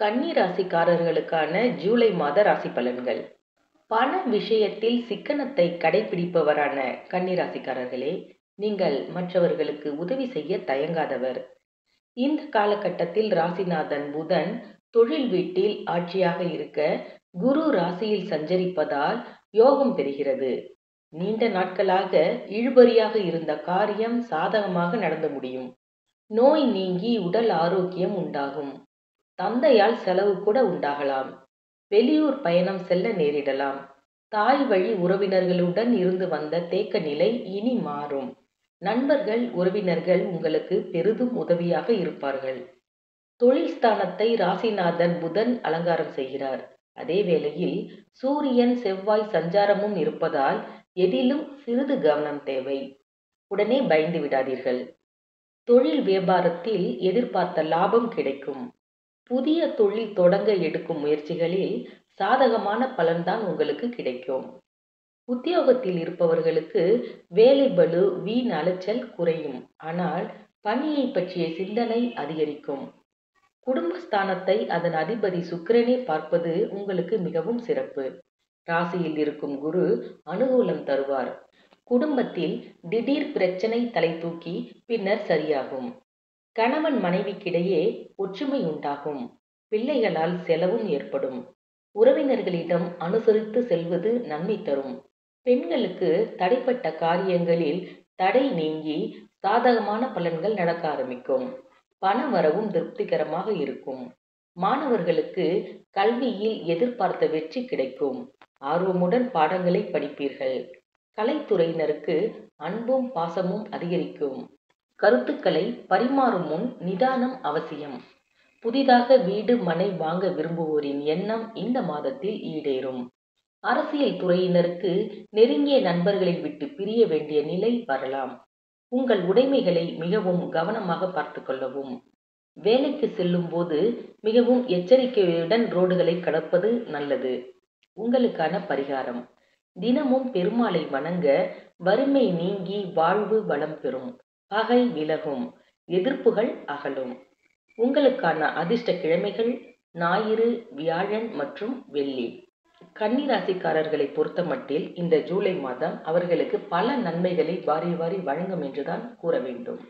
கன்னி ராசிக்காரர்களுக்கான ஜூலை மாத ராசி பலன்கள். பண விஷயத்தில் சிக்கனத்தை கடைபிடிப்பவரான கன்னி ராசிக்காரர்களே நீங்கள் மற்றவர்களுக்கு உதவி செய்ய தயங்காதவர். இந்த காலகட்டத்தில் ராசிநாதன் புதன் தொழில் வீட்டில் ஆட்சியாக இருக்க குரு ராசியில் சஞ்சரிப்பதால் யோகம் பெறுகிறது. நீண்ட நாட்களாக இழுபறியாக இருந்த காரியம் சாதகமாக நடந்து முடியும். நோய் நீங்கி உடல் ஆரோக்கியம் உண்டாகும். தந்தையால் செலவு கூட உண்டாகலாம். வெளியூர் பயணம் செல்ல நேரிடலாம். தாய் வழி உறவினர்களுடன் இருந்து வந்த தேக்க நிலை இனி மாறும். நண்பர்கள் உறவினர்கள் உங்களுக்கு பெரிதும் உதவியாக இருப்பார்கள். தொழில் ஸ்தானத்தை ராசிநாதன் புதன் அலங்காரம் செய்கிறார். அதே வேளையில் சூரியன் செவ்வாய் சஞ்சாரமும் இருப்பதால் எதிலும் சிறிது கவனம் தேவை. உடனே பயந்து விடாதீர்கள். தொழில் வியாபாரத்தில் எதிர்பார்த்த லாபம் கிடைக்கும். புதிய தொழில் தொடங்க எடுக்கும் முயற்சிகளில் சாதகமான பலன்தான் உங்களுக்கு கிடைக்கும். உத்தியோகத்தில் இருப்பவர்களுக்கு வேலை பளு வீண் அலைச்சல் குறையும். ஆனால் பணியை பற்றிய சிந்தனை அதிகரிக்கும். குடும்பஸ்தானத்தை அதன் அதிபதி சுக்கிரனே பார்ப்பது உங்களுக்கு மிகவும் சிறப்பு. ராசியில் இருக்கும் குரு அனுகூலம் தருவார். குடும்பத்தில் திடீர் பிரச்சனை தலை தூக்கி பின்னர் சரியாகும். கணவன் மனைவிக்கிடையே ஒற்றுமை உண்டாகும். பிள்ளைகளால் செலவும் ஏற்படும். உறவினர்களிடம் அனுசரித்து செல்வது நன்மை தரும். பெண்களுக்கு தடைப்பட்ட காரியங்களில் தடை நீங்கி சாதகமான பலன்கள் நடக்க ஆரம்பிக்கும். பண வரவும் திருப்திகரமாக இருக்கும். மாணவர்களுக்கு கல்வியில் எதிர்பார்த்த வெற்றி கிடைக்கும். ஆர்வமுடன் பாடங்களை படிப்பீர்கள். கலைத்துறையினருக்கு அன்பும் பாசமும் அதிகரிக்கும். கருத்துக்களை பரிமாறும் முன் நிதானம் அவசியம். புதிதாக வீடு மனை வாங்க விரும்புவோரின் எண்ணம் இந்த மாதத்தில் ஈடேறும். அரசியல் துறையினருக்கு நெருங்கிய நண்பர்களை விட்டு பிரிய வேண்டிய நிலை வரலாம். உங்கள் உடைமைகளை மிகவும் கவனமாக பார்த்து கொள்ளவும். வேலைக்கு செல்லும் போது மிகவும் எச்சரிக்கையுடன் ரோடுகளை கடப்பது நல்லது. உங்களுக்கான பரிகாரம். தினமும் பெருமாளை வணங்க வறுமை நீங்கி வாழ்வு வளம் பெறும். பகை விலகும் எதிர்ப்புகள் அகலும். உங்களுக்கான அதிர்ஷ்ட கிழமைகள் ஞாயிறு வியாழன் மற்றும் வெள்ளி. கன்னிராசிக்காரர்களை பொறுத்தமட்டில் இந்த ஜூலை மாதம் அவர்களுக்கு பல நன்மைகளை வாரி வாரி வழங்கும் என்றுதான் கூற வேண்டும்.